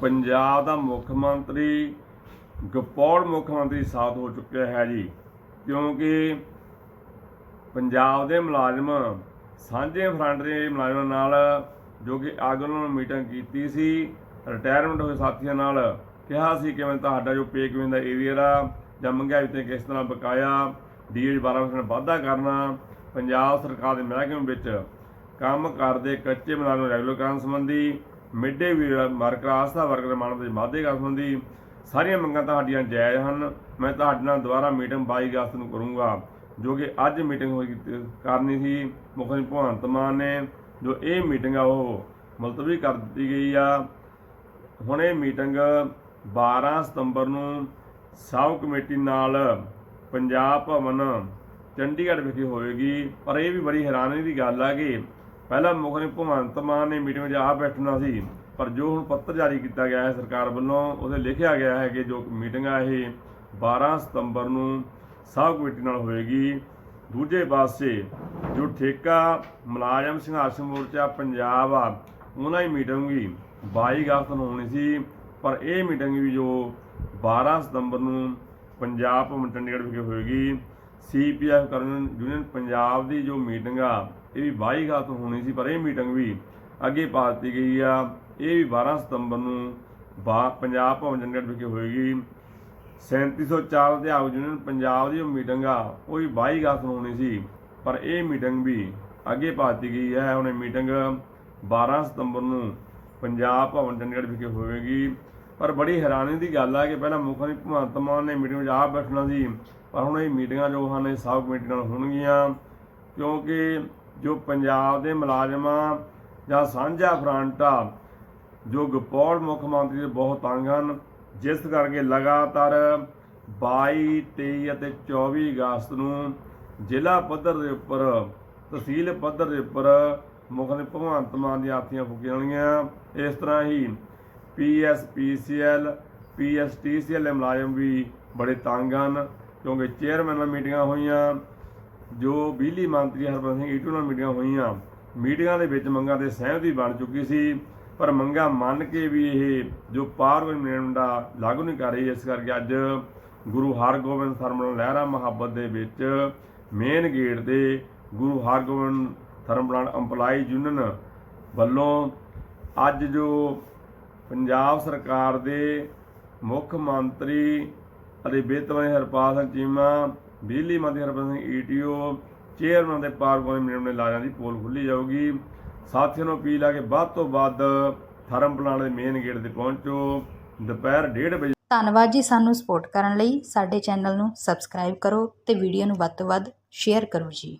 ਪੰਜਾਬ ਦਾ ਮੁੱਖ ਮੰਤਰੀ, ਗਪੌੜ ਮੁੱਖ ਮੰਤਰੀ ਸਾਥ ਹੋ ਚੁੱਕਿਆ ਹੈ ਜੀ। ਕਿਉਂਕਿ ਪੰਜਾਬ ਦੇ ਮੁਲਾਜ਼ਮ ਸਾਂਝੇ ਫਰੰਟ ਦੇ ਮੁਲਾਜ਼ਮਾਂ ਨਾਲ ਜੋ ਕਿ ਅੱਗ ਉਹਨਾਂ ਨੇ ਮੀਟਿੰਗ ਕੀਤੀ ਸੀ ਰਿਟਾਇਰਮੈਂਟ ਹੋਏ ਸਾਥੀਆਂ ਨਾਲ ਕਿਹਾ ਸੀ ਕਿ ਮੈਂ ਤੁਹਾਡਾ ਜੋ ਪੇ ਕਿਵੇਂ ਦਾ ਏਰੀਆ ਦਾ ਜਾਂ ਮਹਿੰਗਾਈ ਤੇ ਕਿਸ ਤਰ੍ਹਾਂ ਬਕਾਇਆ ਡੀਏ 12% ਵਾਧਾ ਕਰਨਾ, ਪੰਜਾਬ ਸਰਕਾਰ ਦੇ ਮਹਿਕਮੇ ਵਿੱਚ ਕੰਮ ਕਰਦੇ ਕੱਚੇ ਮੁਲਾਜ਼ਮ ਰੈਗੂਲਰ ਕਰਨ ਸੰਬੰਧੀ ਮਿਡ ਡੇ ਵੀ ਵਰਕਰ ਆਸਥਾ ਵਰਕਰ ਮਾਨਵ ਦੇ ਵਾਧੇ ਕਰਨ ਸੰਬੰਧੀ ਸਾਰੀਆਂ ਮੰਗਾਂ ਤੁਹਾਡੀਆਂ ਜਾਇਜ਼ ਹਨ। ਮੈਂ ਤੁਹਾਡੇ ਨਾਲ ਦੁਬਾਰਾ ਮੀਟਿੰਗ 22 ਅਗਸਤ ਨੂੰ ਕਰੂੰਗਾ, ਜੋ ਕਿ ਅੱਜ ਮੀਟਿੰਗ ਹੋਈ ਕੀਤੀ- ਕਰਨੀ ਸੀ। ਮੁੱਖ ਮੰਤਰੀ ਭਗਵੰਤ ਮਾਨ ਨੇ ਜੋ ਇਹ ਮੀਟਿੰਗ ਆ, ਉਹ ਮੁਲਤਵੀ ਕਰ ਦਿੱਤੀ ਗਈ ਆ। ਹੁਣ ਇਹ ਮੀਟਿੰਗ 12 ਸਤੰਬਰ ਨੂੰ ਸਬ ਕਮੇਟੀ ਨਾਲ ਪੰਜਾਬ ਭਵਨ ਚੰਡੀਗੜ੍ਹ ਵਿਖੇ ਹੋਵੇਗੀ। ਪਰ ਇਹ ਵੀ ਬੜੀ ਹੈਰਾਨੀ ਦੀ ਗੱਲ ਆ ਕਿ ਪਹਿਲਾਂ ਮੁੱਖ ਮੰਤਰੀ ਭਗਵੰਤ ਮਾਨ ਨੇ ਮੀਟਿੰਗ ਵਿੱਚ ਆ ਬੈਠਣਾ ਸੀ, ਪਰ ਜੋ ਹੁਣ ਪੱਤਰ ਜਾਰੀ ਕੀਤਾ ਗਿਆ ਹੈ ਸਰਕਾਰ ਵੱਲੋਂ, ਉਹਦੇ ਲਿਖਿਆ ਗਿਆ ਹੈ ਕਿ ਜੋ ਮੀਟਿੰਗ ਆ ਇਹ 12 ਸਤੰਬਰ ਨੂੰ ਸਬ ਕਮੇਟੀ ਨਾਲ ਹੋਏਗੀ। ਦੂਜੇ ਪਾਸੇ ਜੋ ਠੇਕਾ ਮੁਲਾਜ਼ਮ ਸੰਘਰਸ਼ ਮੋਰਚਾ ਪੰਜਾਬ ਆ, ਉਹਨਾਂ ਦੀ ਮੀਟਿੰਗ ਵੀ 22 ਅਗਸਤ ਨੂੰ ਹੋਣੀ ਸੀ, ਪਰ ਇਹ ਮੀਟਿੰਗ ਵੀ ਜੋ 12 ਸਤੰਬਰ ਨੂੰ ਪੰਜਾਬ ਭਵਨ ਚੰਡੀਗੜ੍ਹ ਵਿਖੇ ਹੋਏਗੀ। ਸੀਪੀਐਫ ਕਰਨ ਯੂਨੀਅਨ ਪੰਜਾਬ ਦੀ ਜੋ ਮੀਟਿੰਗ ਆ, ਇਹ ਵੀ 22 ਅਗਸਤ ਹੋਣੀ ਸੀ, ਪਰ ਇਹ ਮੀਟਿੰਗ ਵੀ ਅੱਗੇ ਪਾ ਦਿੱਤੀ ਗਈ ਆ। ਇਹ ਵੀ 12 ਸਤੰਬਰ ਨੂੰ ਬਾ- ਪੰਜਾਬ ਭਵਨ ਚੰਡੀਗੜ੍ਹ ਵਿਖੇ ਹੋਏਗੀ। 3704 ਅਧਿਆਪਕ ਯੂਨੀਅਨ ਪੰਜਾਬ ਦੀ ਜੋ ਮੀਟਿੰਗ ਆ, ਉਹ ਵੀ 22 ਅਗਸਤ ਨੂੰ ਹੋਣੀ ਸੀ, ਪਰ ਇਹ ਮੀਟਿੰਗ ਵੀ ਅੱਗੇ ਪਾ ਦਿੱਤੀ ਗਈ ਹੈ। ਹੁਣ ਇਹ ਮੀਟਿੰਗ 12 ਸਤੰਬਰ ਨੂੰ ਪੰਜਾਬ ਭਵਨ ਚੰਡੀਗੜ੍ਹ ਵਿਖੇ ਹੋਵੇਗੀ। ਪਰ ਬੜੀ ਹੈਰਾਨੀ ਦੀ ਗੱਲ ਆ ਕਿ ਪਹਿਲਾਂ ਮੁੱਖ ਮੰਤਰੀ ਭਗਵੰਤ ਮਾਨ ਨੇ ਮੀਟਿੰਗ 'ਚ ਆਪ ਬੈਠਣਾ ਸੀ, ਪਰ ਹੁਣ ਇਹ ਮੀਟਿੰਗਾਂ ਜੋ ਹਨ, ਇਹ ਸਭ ਕਮੇਟੀ ਨਾਲ ਹੋਣਗੀਆਂ। ਕਿਉਂਕਿ ਜੋ ਪੰਜਾਬ ਦੇ ਮੁਲਾਜ਼ਮਾਂ ਜਾਂ ਸਾਂਝਾ ਫਰੰਟ ਆ ਜੋ ਗਪੌੜ ਮੁੱਖ ਮੰਤਰੀ ਦੇ ਬਹੁਤ ਤੰਗ ਹਨ, ਜਿਸ ਕਰਕੇ ਲਗਾਤਾਰ 22 23 ਅਤੇ 24 ਅਗਸਤ ਨੂੰ ਜ਼ਿਲ੍ਹਾ ਪੱਧਰ ਦੇ ਉੱਪਰ, ਤਹਿਸੀਲ ਪੱਧਰ ਦੇ ਉੱਪਰ ਮੁੱਖ ਮੰਤਰੀ ਭਗਵੰਤ ਮਾਨ ਦੀਆਂ ਆਥੀਆਂ ਫੂਕੀਆਂ ਜਾਣਗੀਆਂ ਇਸ ਤਰ੍ਹਾਂ ਹੀ ਪੀਐਸ, ਪੀਸੀਐਲ, ਪੀਐਸਟੀਸੀਐਲ ਦੇ ਮੁਲਾਜ਼ਮ ਵੀ ਬੜੇ ਤੰਗ ਹਨ, ਕਿਉਂਕਿ ਚੇਅਰਮੈਨ ਨਾਲ ਮੀਟਿੰਗਾਂ ਹੋਈਆਂ, ਜੋ ਬਿਜਲੀ ਮੰਤਰੀ ਹਰਬੰਸ ਸਿੰਘ ਈਟੂ ਨਾਲ ਮੀਟਿੰਗਾਂ ਹੋਈਆਂ, ਮੀਟਿੰਗਾਂ ਦੇ ਵਿੱਚ ਮੰਗਾਂ ਤੇ ਸਹਿਮਤੀ ਬਣ ਚੁੱਕੀ ਸੀ, ਪਰ ਮੰਗਾਂ ਮੰਨ ਕੇ ਵੀ ਇਹ ਜੋ ਪਾਰਵਨ ਦਾ ਲਾਗੂ ਨਹੀਂ ਕਰ ਰਹੀ, ਇਸ ਕਰਕੇ ਅੱਜ ਗੁਰੂ ਹਰਗੋਬਿੰਦ ਥਰਮਲ ਲਹਿਰਾ ਮੁਹੱਬਤ ਦੇ ਵਿੱਚ ਮੇਨ ਗੇਟ ਦੇ Guru Hargobind thermal employee union ਵੱਲੋਂ ਅੱਜ ਜੋ ਪੰਜਾਬ ਸਰਕਾਰ ਦੇ ਮੁੱਖ ਮੰਤਰੀ ਅਤੇ ਵਿੱਤ ਮੰਤਰੀ ਹਰਪਾਲ ਸਿੰਘ ਚੀਮਾ, ਬਿਜਲੀ ਮੰਤਰੀ ਹਰਪਾਲ ਸਿੰਘ ਈਟੀਓ ਚੇਅਰਮੈਨ ਦੇ ਪਾਰਗੋਏ ਮੇਮ ਨੇ ਲਾਰਿਆਂ ਦੀ ਪੋਲ ਖੁੱਲੀ ਜਾਊਗੀ। ਸਾਥੀਆਂ ਨੂੰ ਅਪੀਲ ਆ ਕਿ ਵੱਧ ਤੋਂ ਵੱਧ ਥਰਮ ਪਲਾਨ ਦੇ ਮੇਨ ਗੇਟ ਤੇ ਪਹੁੰਚੋ। ਦੁਪਹਿਰ 1:30 ਵਜੇ ਧੰਨਵਾਦ ਜੀ ਸਾਨੂੰ ਸਪੋਰਟ ਕਰਨ ਲਈ। ਸਾਡੇ ਚੈਨਲ ਨੂੰ ਸਬਸਕ੍ਰਾਈਬ ਕਰੋ ਤੇ ਵੀਡੀਓ ਨੂੰ ਵੱਧ ਤੋਂ ਵੱਧ ਸ਼ੇਅਰ ਕਰੋ ਜੀ।